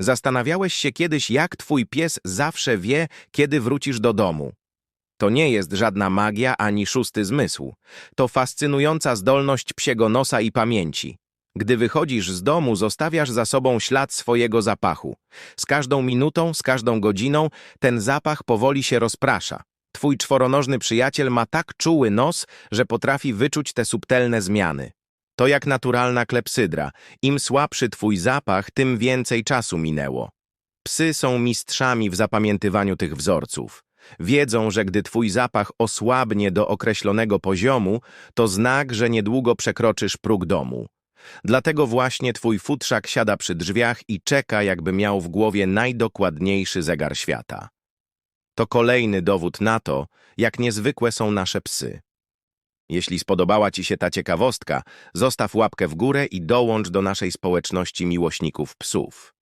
Zastanawiałeś się kiedyś, jak twój pies zawsze wie, kiedy wrócisz do domu. To nie jest żadna magia ani szósty zmysł. To fascynująca zdolność psiego nosa i pamięci. Gdy wychodzisz z domu, zostawiasz za sobą ślad swojego zapachu. Z każdą minutą, z każdą godziną ten zapach powoli się rozprasza. Twój czworonożny przyjaciel ma tak czuły nos, że potrafi wyczuć te subtelne zmiany. To jak naturalna klepsydra. Im słabszy twój zapach, tym więcej czasu minęło. Psy są mistrzami w zapamiętywaniu tych wzorców. Wiedzą, że gdy twój zapach osłabnie do określonego poziomu, to znak, że niedługo przekroczysz próg domu. Dlatego właśnie twój futrzak siada przy drzwiach i czeka, jakby miał w głowie najdokładniejszy zegar świata. To kolejny dowód na to, jak niezwykłe są nasze psy. Jeśli spodobała Ci się ta ciekawostka, zostaw łapkę w górę i dołącz do naszej społeczności miłośników psów.